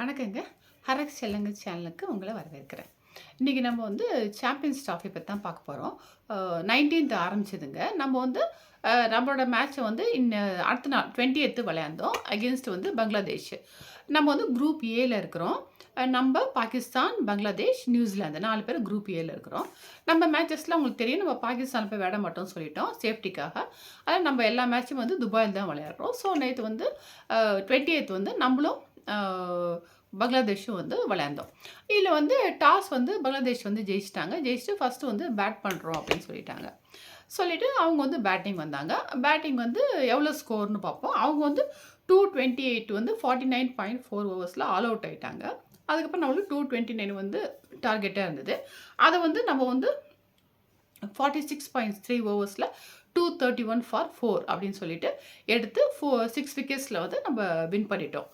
வணக்கங்க. ஹரக் செல்லங்க சேனலுக்கு உங்களை வரவேற்கிறேன். இன்றைக்கி நம்ம வந்து சாம்பியன்ஸ் ட்ராஃபி பற்றி தான் பார்க்க போகிறோம் நைன்டீன்த் ஆரம்பிச்சதுங்க. நம்ம வந்து நம்மளோட மேட்ச்சை வந்து இன்ன அடுத்த நாள் டுவெண்ட்டி எத்து விளையாண்டோம் அகேன்ஸ்ட் வந்து பங்களாதேஷ் நம்ம வந்து குரூப் ஏல இருக்கிறோம். நம்ம பாகிஸ்தான் பங்களாதேஷ் நியூசிலாந்து நாலு பேர் குரூப் ஏல இருக்கிறோம். நம்ம மேட்சஸ்லாம் உங்களுக்கு தெரியும். நம்ம பாகிஸ்தான் போய் விட மாட்டோம்னு சொல்லிட்டோம் சேஃப்டிக்காக அதனால் நம்ம எல்லா மேட்சும் வந்து துபாயில் தான் விளையாடுறோம். ஸோ நேற்று வந்து டுவெண்ட்டி எய்த் வந்து நம்மளும் பங்களாதேஷும் வந்து விளையாண்டோம். இதில் வந்து டாஸ் வந்து பங்களாதேஷ் வந்து ஜெயிச்சிட்டாங்க. ஜெயிச்சுட்டு ஃபஸ்ட்டு வந்து பேட் பண்ணுறோம் அப்படின்னு சொல்லிட்டாங்க. சொல்லிவிட்டு அவங்க வந்து பேட்டிங் வந்தாங்க. பேட்டிங் வந்து எவ்வளோ ஸ்கோர்னு பார்ப்போம். அவங்க வந்து டூ டுவெண்ட்டி எயிட் வந்து ஃபார்ட்டி நைன் பாயிண்ட் ஃபோர் ஓவர்ஸில் ஆல் அவுட் ஆயிட்டாங்க. அதுக்கப்புறம் நம்மளுக்கு டூ டுவெண்ட்டி நைன் வந்து டார்கெட்டாக இருந்தது. அதை வந்து நம்ம வந்து forty six point three ஓவர்ஸில் two thirty one for four அப்படின்னு சொல்லிட்டு எடுத்து ஃபோ சிக்ஸ் விக்கெட்ஸில் வந்து நம்ம வின் பண்ணிட்டோம்.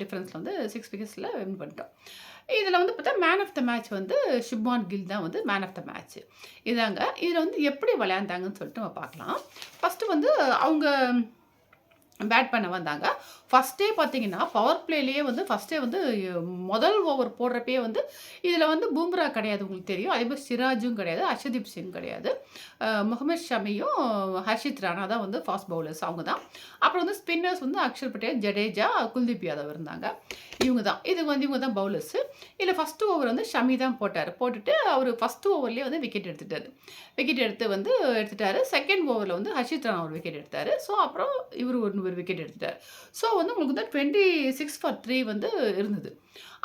டிஃப்ரென்ஸில் வந்து சிக்ஸ் விக்கெட்ஸில் வின் பண்ணிட்டோம். இதில் வந்து பார்த்தா மேன் ஆஃப் த மேட்ச் வந்து ஷுப்மான் கில் தான் வந்து மேன் ஆஃப் த மேட்ச் இதாங்க இதில் வந்து எப்படி விளையாண்டாங்கன்னு சொல்லிட்டு நம்ம பார்க்கலாம். ஃபஸ்ட்டு வந்து அவங்க பேட் பண்ண வந்தாங்க. ஃபஸ்ட்டே பார்த்தீங்கன்னா பவர் பிளேலேயே வந்து ஃபஸ்ட்டே வந்து முதல் ஓவர் போடுறப்பயே வந்து இதில் வந்து பூம்ரா கிடையாது உங்களுக்கு தெரியும். அதே மாதிரி சிராஜும் கிடையாது அர்ஷதீப் சிங் கிடையாது. முகமது ஷமியும் ஹர்ஷித் ராணா தான் வந்து ஃபாஸ்ட் பவுலர்ஸ் அவங்க தான். அப்புறம் வந்து ஸ்பின்னர்ஸ் வந்து அக்ஷர் பட்டேல் ஜடேஜா குல்தீப் யாதவ் இருந்தாங்க. இவங்க தான். இது வந்து இவங்க தான் பவுலர்ஸு இதில் ஃபஸ்ட்டு ஓவர் வந்து ஷமி தான் போட்டார். போட்டுட்டு அவர் ஃபஸ்ட்டு ஓவர்லேயே வந்து விக்கெட் எடுத்துட்டார். விக்கெட் எடுத்து வந்து எடுத்துட்டார். செகண்ட் ஓவரில் வந்து ஹர்ஷித் ராணா ஒரு விக்கெட் எடுத்தார். ஸோ அப்புறம் இவர் ஒரு ஒரு விக்கெட் எடுத்துட்டார். ஸோ வந்து உங்களுக்கு வந்து டுவெண்ட்டி சிக்ஸ் ஃபார் த்ரீ வந்து இருந்தது.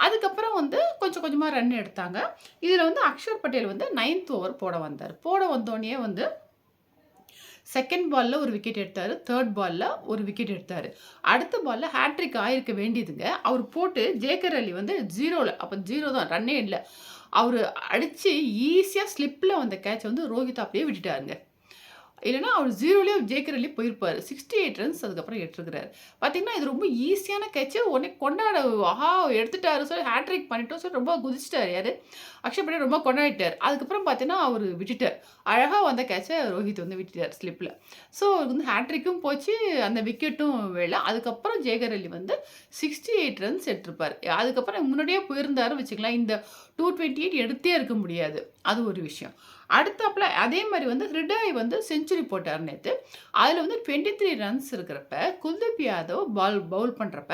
அதுக்கப்புறம் வந்து கொஞ்சம் கொஞ்சமாக ரன் எடுத்தாங்க. இதில் வந்து அக்ஷர் பட்டேல் வந்து நைன்த் ஓவர் போட வந்தார். போட வந்தோடனே வந்து செகண்ட் பாலில் ஒரு விக்கெட் எடுத்தார். தேர்ட் பாலில் ஒரு விக்கெட் எடுத்தார். அடுத்த பாலில் ஹேட்ரிக் ஆயிருக்க வேண்டியதுங்க. அவர் போட்டு ஜேக்கர் அலி வந்து ஜீரோவில் அப்போ ஜீரோ தான் ரன்னே இல்லை. அவர் அடித்து ஈஸியாக ஸ்லிப்பில் வந்த கேட்ச் வந்து ரோஹித் அப்படியே விட்டுட்டாருங்க. இல்லைன்னா அவர் ஜீரோலேயே ஜேக்கர் அலி போயிருப்பார். சிக்ஸ்டி எயிட் ரன்ஸ் அதுக்கப்புறம் எடுத்துருக்கிறாரு. பார்த்தீங்கன்னா இது ரொம்ப ஈஸியான கேட்சு உடனே கொண்டாட ஆஹா எடுத்துட்டாரு சொல்லி ஹேட்ரிக் பண்ணிட்டோம் சொல்லி ரொம்ப குதிச்சிட்டார் யார்? அக்ஷய் பட்டேல் ரொம்ப கொண்டாடிட்டார். அதுக்கப்புறம் பார்த்தீங்கன்னா அவர் விட்டுட்டார். அழகாக வந்த கேட்சை ரோஹித் வந்து விட்டுட்டார் ஸ்லிப்பில் ஸோ அவருக்கு வந்து ஹேட்ரிக்கும் போச்சு அந்த விக்கெட்டும் வேலை. அதுக்கப்புறம் ஜெயகர் அலி வந்து சிக்ஸ்டி எயிட் ரன்ஸ் எடுத்திருப்பார். அதுக்கப்புறம் முன்னாடியே போயிருந்தாரு வச்சுக்கலாம் இந்த டூ டுவெண்ட்டி எயிட் எடுத்தே இருக்க முடியாது. அது ஒரு விஷயம். அடுத்தாப்புல அதே மாதிரி வந்து ஹிருடாய் வந்து செஞ்சுரி போட்டார் நேற்று அதில் வந்து டுவெண்ட்டி த்ரீ ரன்ஸ் இருக்கிறப்ப குல்தீப் யாதவ் பால் பவுல் பண்ணுறப்ப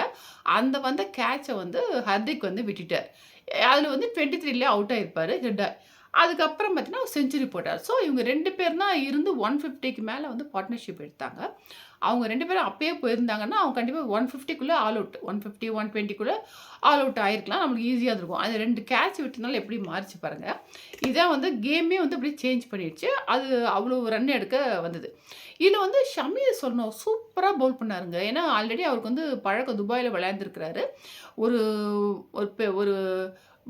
அந்த வந்த கேட்சை வந்து ஹர்திக் வந்து விட்டுட்டார். அதில் வந்து டுவெண்ட்டி த்ரீலே அவுட் ஆயிருப்பார் ஹிருடாய் அதுக்கப்புறம் பார்த்தீங்கன்னா செஞ்சுரி போட்டார். ஸோ இவங்க ரெண்டு பேர் தான் இருந்து ஒன் ஃபிஃப்டிக்கு மேலே வந்து பார்ட்னர்ஷிப் எடுத்தாங்க. அவங்க ரெண்டு பேரும் அப்பயே போயிருந்தாங்கன்னா அவங்க கண்டிப்பாக one ஃபிஃப்டிக்குள்ளே all out one fifty one டுவெண்ட்டிக்குள்ளே all out ஆயிருக்கலாம். நம்மளுக்கு ஈஸியாக இருக்கும். அது ரெண்டு கேட்ச் விட்டனால எப்படி மாறிச்சு பாருங்கள் இதான் வந்து கேமே வந்து அப்படியே சேஞ்ச் பண்ணிடுச்சு. அது அவ்வளோ ரன் எடுக்க வந்தது. இதில் வந்து ஷமியை சொல்லணும் சூப்பராக பவுல் பண்ணாருங்க. ஏன்னா ஆல்ரெடி அவருக்கு வந்து பழக்கம் துபாயில் விளையாண்டுருக்கிறாரு. ஒரு ஒரு பெ- ஒரு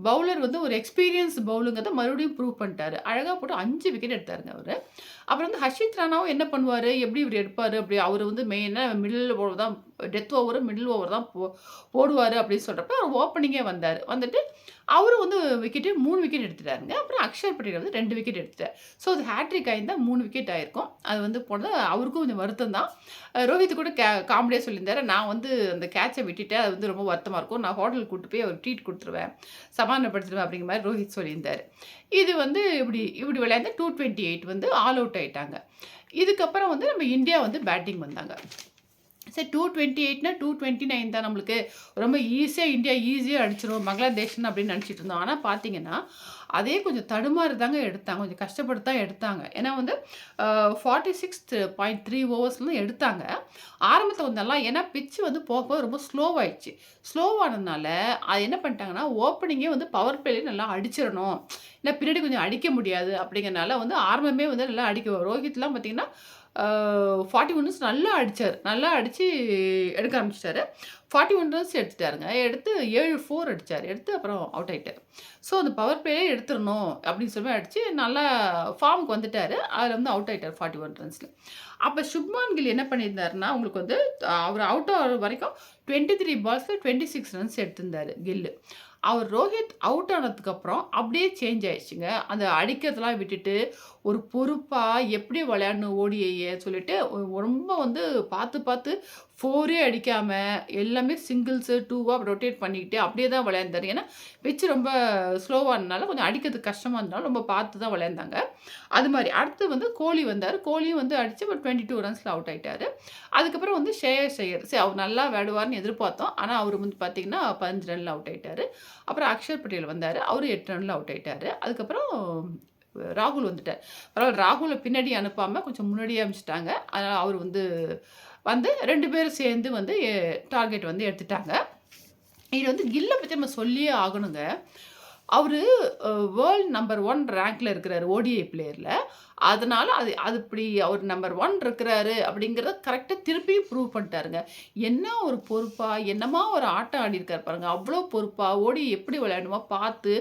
பவுலர் வந்து ஒரு எக்ஸ்பீரியன்ஸ் பவுலுங்கிறத மறுபடியும் ப்ரூவ் பண்ணிட்டாரு. அழகாக போட்டு அஞ்சு விக்கெட் எடுத்தாருங்க அவர். அப்புறம் வந்து ஹர்ஷித் ராணாவும் என்ன பண்ணுவார்? எப்படி இவர் எடுப்பார்? அப்படி அவர் வந்து மெயினாக மிடில் ஓவர் தான் டெத் ஓவர் மிடில் ஓவர் தான் போ போடுவார் அப்படின்னு சொல்கிறப்ப அவர் ஓப்பனிங்கே வந்தார். வந்துட்டு அவரும் வந்து விக்கெட்டு மூணு விக்கெட் எடுத்துட்டாருங்க. அப்புறம் அக்ஷர் பட்டேல் வந்து ரெண்டு விக்கெட் எடுத்துட்டார். ஸோ அது ஹேட்ரிக் ஆயிருந்தால் மூணு விக்கெட் ஆயிருக்கும். அது வந்து போனது அவருக்கும் கொஞ்சம் வருத்தம் தான். ரோஹித் கூட கே காமெடியாக சொல்லியிருந்தார். நான் வந்து அந்த கேட்சை விட்டுட்டேன். அது வந்து ரொம்ப வருத்தமாக இருக்கும். நான் ஹோட்டலுக்கு கூட்டு போய் அவர் ட்ரீட் கொடுத்துருவேன். சமாதானப்படுத்திடுவேன் அப்படிங்கிற மாதிரி ரோஹித் சொல்லியிருந்தார். இது வந்து இப்படி இப்படி விளையாண்டு டூ டுவெண்ட்டி எயிட் வந்து ஆல் அவுட் ஆயிட்டாங்க. இதுக்கப்புறம் வந்து நம்ம இந்தியா வந்து பேட்டிங் வந்தாங்க. சரி டூ டுவெண்ட்டி எயிட்னா டூ டுவெண்ட்டி நைன் தான் நம்மளுக்கு. ரொம்ப ஈஸியாக இந்தியா ஈஸியாக அடிச்சிடும் பங்களாதேஷ்னு அப்படின்னு நினச்சிட்டு இருந்தோம். ஆனால் பார்த்தீங்கன்னா அதே கொஞ்சம் தடுமாறி தாங்க எடுத்தாங்க. கொஞ்சம் கஷ்டப்பட்டு தான் எடுத்தாங்க. ஏன்னா வந்து ஃபார்ட்டி சிக்ஸ் பாயிண்ட் த்ரீ ஓவர்ஸ்லாம் எடுத்தாங்க. ஆரம்பத்தில் வந்தெல்லாம் ஏன்னா பிச்சு வந்து போக போக ரொம்ப ஸ்லோவாகிடுச்சு ஸ்லோவானதுனால அது என்ன பண்ணிட்டாங்கன்னா ஓப்பனிங்கே வந்து பவர் பிளேலே நல்லா அடிச்சிடணும். இல்லை பின்னாடி கொஞ்சம் அடிக்க முடியாது அப்படிங்கிறனால வந்து ஆரம்பமே வந்து நல்லா அடிக்க ரோஹித்லாம் பார்த்தீங்கன்னா ஃபார்ட்டி ஒன் ரன்ஸ் நல்லா அடித்தார் நல்லா அடித்து எடுக்க ஆரம்பிச்சிட்டாரு. ஃபார்ட்டி ஒன் ரன்ஸ் எடுத்துட்டாருங்க. எடுத்து ஏழு ஃபோர் அடித்தார் எடுத்து அப்புறம் அவுட் ஆகிட்டார் ஸோ அந்த பவர் பிளேயே எடுத்துடணும் அப்படின்னு சொல்லி அடித்து நல்லா ஃபார்முக்கு வந்துட்டார். அதில் வந்து அவுட் ஆகிட்டார் ஃபார்ட்டி ஒன் ரன்ஸில் அப்போ சுப்மான் கில் என்ன பண்ணியிருந்தாருன்னா உங்களுக்கு வந்து அவர் அவுட் ஆகிற வரைக்கும் டுவெண்ட்டி த்ரீ பால்ஸில் டுவெண்ட்டி சிக்ஸ் ரன்ஸ் எடுத்திருந்தார் கில்லு. அவர் ரோஹித் அவுட் ஆனதுக்கப்புறம் அப்படியே சேஞ்ச் ஆயிடுச்சுங்க. அந்த அடிக்கிறதெல்லாம் விட்டுட்டு ஒரு பொறுப்பாக எப்படி விளையாடணும் ஓடிஐயே சொல்லிட்டு ரொம்ப வந்து பார்த்து பார்த்து ஃபோரே அடிக்காமல் எல்லாமே சிங்கிள்ஸு டூவாக ரொட்டேட் பண்ணிக்கிட்டு அப்படியே தான் விளையாண்டார். ஏன்னா பிச்சு ரொம்ப ஸ்லோவாக இருந்தாலும் கொஞ்சம் அடிக்கிறது கஷ்டமாக இருந்தாலும் ரொம்ப பார்த்து தான் விளையாண்டாங்க. அது மாதிரி அடுத்து வந்து கோலி வந்தார். கோலியும் வந்து அடித்து ஒரு டுவெண்ட்டி டூ ரன்ஸில் அவுட் ஆகிட்டார் அதுக்கப்புறம் வந்து ஷேயர் ஷேயர். சரி அவர் நல்லா விளையாடுவார்னு எதிர்பார்த்தோம். ஆனால் அவர் வந்து பார்த்திங்கன்னா பதினஞ்சு ரனில் அவுட் ஆகிட்டார் அப்புறம் அக்ஷர் பட்டேல் வந்தார். அவர் எட்டு ரனில் அவுட் ஆகிட்டார் அதுக்கப்புறம் ராகுல் வந்துட்டார். பரவாயில்ல ராகுலை பின்னாடி அனுப்பாமல் கொஞ்சம் முன்னாடியே அனுப்பிச்சிட்டாங்க. அதனால் அவர் வந்து வந்து ரெண்டு பேரும் சேர்ந்து வந்து டார்கெட் வந்து எடுத்துட்டாங்க. இது வந்து கில்லை பற்றி நம்ம சொல்லியே ஆகணுங்க. அவர் வேர்ல்ட் நம்பர் ஒன் ரேங்கில் இருக்கிறார் ஓடிஐ பிளேயரில் அதனால் அது அது இப்படி அவர் நம்பர் ஒன் இருக்கிறாரு அப்படிங்கிறத கரெக்டாக திருப்பியும் ப்ரூவ் பண்ணிட்டாருங்க. என்ன ஒரு பொறுப்பாக என்னமா ஒரு ஆட்டம் ஆடிருக்கார் பாருங்க. அவ்வளோ பொறுப்பாக ஓடி எப்படி விளையாடணுமோ பார்த்து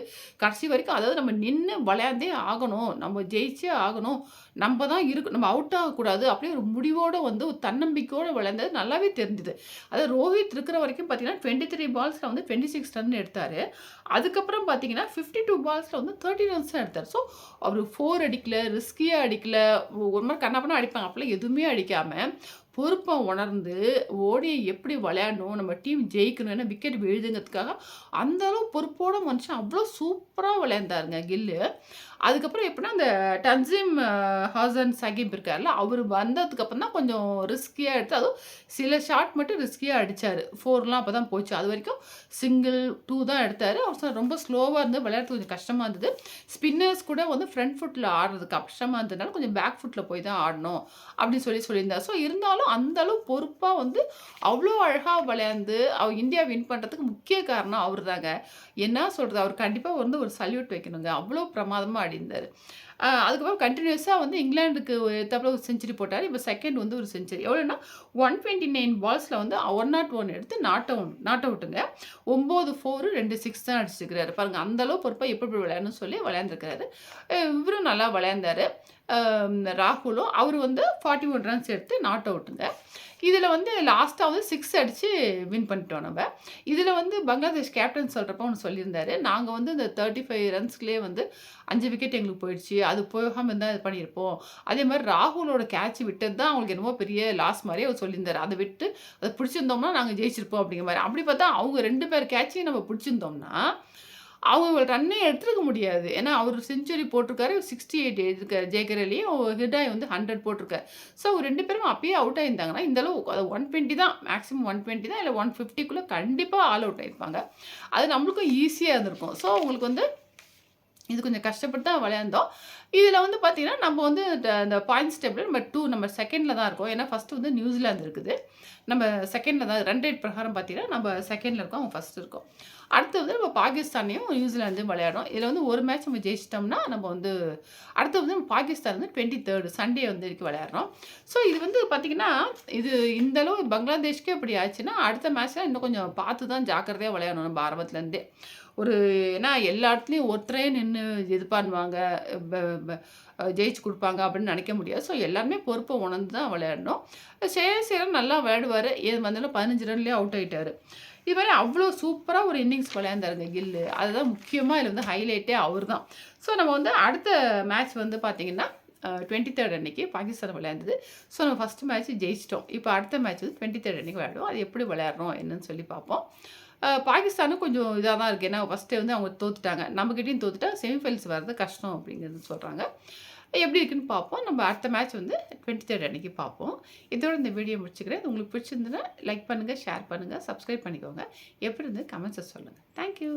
கடைசி வரைக்கும் அதாவது நம்ம நின்று விளையாண்டே ஆகணும். நம்ம ஜெயிச்சே ஆகணும். நம்ம தான் இருக்கு நம்ம அவுட் ஆகக்கூடாது. அப்படியே ஒரு முடிவோடு வந்து ஒரு தன்னம்பிக்கையோடு விளைந்தது நல்லாவே தெரிஞ்சுது. அதாவது ரோஹித் இருக்கிற வரைக்கும் பார்த்தீங்கன்னா டுவெண்ட்டி த்ரீ பால்ஸில் வந்து டுவெண்ட்டி சிக்ஸ் ரன் எடுத்தார். அதுக்கப்புறம் பார்த்தீங்கன்னா ஃபிஃப்டி டூ பால்ஸில் வந்து தேர்ட்டி ரன்ஸ் தான் எடுத்தார். ஸோ அவர் ஃபோர் அடிக்கல ரிஸ்கியாக அடிக்கல ஒரு மாதிரி கண்ணாப்பண்ணா அடிப்பாங்க. அப்போல்லாம் எதுவுமே அடிக்காமல் பொறுப்பை உணர்ந்து ஓடி எப்படி விளையாடணும் நம்ம டீம் ஜெயிக்கணும் ஏன்னா விக்கெட் விழுதுங்கிறதுக்காக அந்தளவு பொறுப்போட மனுஷன் அவ்வளோ சூப்பராக விளையாண்டாருங்க கில்லு. அதுக்கப்புறம் எப்படின்னா அந்த டன்சிம் ஹாசன் சகிப் இருக்கார்ல அவர் வந்ததுக்கப்புறம் தான் கொஞ்சம் ரிஸ்கியாக எடுத்து அதுவும் சில ஷாட் மட்டும் ரிஸ்கியாக அடித்தார் ஃபோர்லாம் அப்போ தான் போச்சு. அது வரைக்கும் சிங்கிள் டூ தான் எடுத்தார். அவர் ரொம்ப ஸ்லோவாக இருந்து விளையாடுறது கொஞ்சம் கஷ்டமாக இருந்தது. ஸ்பின்னர்ஸ் கூட வந்து ஃப்ரண்ட் ஃபுட்டில் ஆடுறது கஷ்டமாக இருந்ததுனால கொஞ்சம் பேக் ஃபுட்டில் போய் தான் ஆடணும். அப்படின்னு சொல்லி சொல்லியிருந்தார். ஸோ இருந்தாலும் அந்தளவு பொறுப்பாக வந்து அவ்வளோ அழகாக விளையாண்டு அவர் இந்தியா வின் பண்ணுறதுக்கு முக்கிய காரணம் அவர் தாங்க என்ன சொல்கிறது அவர் கண்டிப்பாக வந்து ஒரு சல்யூட் வைக்கணுங்க. அவ்வளோ பிரமாதமாக ஆடினார் அதுக்கப்புறம் கண்டினியூஸாக வந்து இங்கிலாந்துக்கு எத்தப்பில் ஒரு செஞ்சுரி போட்டார். இப்போ செகண்ட் வந்து ஒரு செஞ்சுரி எவ்வளோன்னா ஒன் டுவெண்ட்டி நைன் பால்ஸில் வந்து ஒன் நாட் ஒன் எடுத்து நாட் அவுட் நாட் அவுட்டுங்க ஒம்பது ஃபோரு ரெண்டு சிக்ஸ் தான் அடிச்சிருக்கிறாரு. பாருங்கள் அந்தளவு பொறுப்பாக எப்படி எப்படி விளையாடணும்னு சொல்லி விளையாண்டுருக்கிறாரு. இவரும் நல்லா விளையாண்டார். ராகுலும் அவர் வந்து ஃபார்ட்டி ஒன் ரன்ஸ் எடுத்து நாட் அவுட்டுங்க இதில் வந்து லாஸ்ட்டாக வந்து சிக்ஸ் அடித்து வின் பண்ணிட்டோம் நம்ம. இதில் வந்து பங்களாதேஷ் கேப்டன் சொல்கிறப்ப ஒன்று சொல்லியிருந்தார். நாங்கள் வந்து இந்த தேர்ட்டி ஃபைவ் ரன்ஸ்க்குலேயே வந்து அஞ்சு விக்கெட் எங்களுக்கு போயிடுச்சு. அது போகாமல் இருந்தால் இது பண்ணியிருப்போம். அதே மாதிரி ராகுலோட கேட்ச் விட்டது தான் அவங்களுக்கு என்னமோ பெரிய லாஸ் மாதிரி அவர் சொல்லியிருந்தார். அதை விட்டு அதை பிடிச்சிருந்தோம்னா நாங்கள் ஜெயிச்சிருப்போம் அப்படிங்கிற மாதிரி. அப்படி பார்த்தா அவங்க ரெண்டு பேர் கேட்சையும் நம்ம பிடிச்சிருந்தோம்னா அவங்க ரன்னே எடுத்துருக்க முடியாது. ஏன்னா அவர் செஞ்சுரி போட்டிருக்காரு சிக்ஸ்டி எயிட் இருக்க ஜெயகரலையும் ஹிடாய் வந்து ஹண்ட்ரட் போட்டிருக்காரு. ஸோ அவர் ரெண்டு பேரும் அப்பயே அவுட் ஆயிருந்தாங்கன்னா இந்தளவு அது ஒன் டுவெண்ட்டி தான். மேக்ஸிமம் ஒன் டுவெண்ட்டி தான் இல்லை ஒன் ஃபிஃப்டிக்குள்ளே கண்டிப்பாக ஆல் அவுட் ஆயிருப்பாங்க. அது நம்மளுக்கும் ஈஸியாக இருந்திருக்கும். ஸோ உங்களுக்கு வந்து இது கொஞ்சம் கஷ்டப்பட்டு தான் விளையாண்டோம். இதில் வந்து பார்த்திங்கன்னா நம்ம வந்து இந்த பாயிண்ட்ஸ் டேபிள் நம்ம டூ நம்ம செகண்டில் தான் இருக்கோம். ஏன்னா ஃபஸ்ட்டு வந்து நியூசிலாந்து இருக்குது. நம்ம செகண்டில் தான் ரன் ரேட் பிரகாரம் பார்த்தீங்கன்னா நம்ம செகண்டில் இருக்கோம் அவங்க ஃபஸ்ட் இருக்கோம். அடுத்து வந்து நம்ம பாகிஸ்தானையும் நியூசிலாந்தையும் விளையாடும் இதில் வந்து ஒரு மேட்ச் நம்ம ஜெயிச்சிட்டோம்னா நம்ம வந்து அடுத்து வந்து நம்ம பாகிஸ்தான் வந்து டுவெண்ட்டி தேர்டு சண்டே வந்து இருக்கு விளையாடுறோம். ஸோ இது வந்து பார்த்திங்கன்னா இது இந்தளவு பங்களாதேஷ்க்கே இப்படி ஆச்சுன்னா அடுத்த மேட்ச்சில் இன்னும் கொஞ்சம் பார்த்து தான் ஜாக்கிரதையாக விளையாடணும் நம்ம ஆரம்பத்துலேருந்தே. ஒரு ஏன்னா எல்லா இடத்துலையும் ஒருத்தரே நின்று இது பண்ணுவாங்க ஜெயிச்சு கொடுப்பாங்க அப்படின்னு நினைக்க முடியாது. ஸோ எல்லாருமே பொறுப்பை உணர்ந்து தான் விளையாடணும். சேரன் நல்லா விளையாடுவார். எது வந்தாலும் பதினஞ்சு ரன்லேயே அவுட் ஆகிட்டார் இது மாதிரி அவ்வளோ சூப்பராக ஒரு இன்னிங்ஸ் விளையாண்டாருங்க கில்லு. அதுதான் முக்கியமாக இதில் வந்து ஹைலைட்டே அவர் தான். ஸோ நம்ம வந்து அடுத்த மேட்ச் வந்து பார்த்திங்கன்னா டுவெண்ட்டி தேர்ட் அன்றைக்கி பாகிஸ்தான் விளையாண்டது. ஸோ நம்ம ஃபஸ்ட் மேட்ச் ஜெயிச்சிட்டோம். இப்போ அடுத்த மேட்ச் வந்து டுவெண்ட்டி தேர்ட் அன்றைக்கி விளையாடுவோம். அது எப்படி விளையாடுறோம் என்னன்னு சொல்லி பார்ப்போம். பாகிஸ்தானும் கொஞ்சம் இதாக தான் இருக்குது ஏன்னா ஃபஸ்ட்டு வந்து அவங்க தோத்துட்டாங்க. நம்மக்கிட்டையும் தோத்துட்டா செமிஃபைனல்ஸ் வர்றது கஷ்டம் அப்படிங்கிறது சொல்கிறாங்க எப்படி இருக்குன்னு பார்ப்போம். நம்ம அடுத்த மேட்ச் வந்து டுவெண்ட்டி தேர்ட் அன்றைக்கி பார்ப்போம். இதோட இந்த வீடியோ முடிச்சுக்கிறேன். உங்களுக்கு பிடிச்சிருந்துன்னா லைக் பண்ணுங்கள் ஷேர் பண்ணுங்கள் சப்ஸ்கிரைப் பண்ணிக்கோங்க. எப்படி இருந்து கமெண்ட்ஸை சொல்லுங்கள் தேங்க்யூ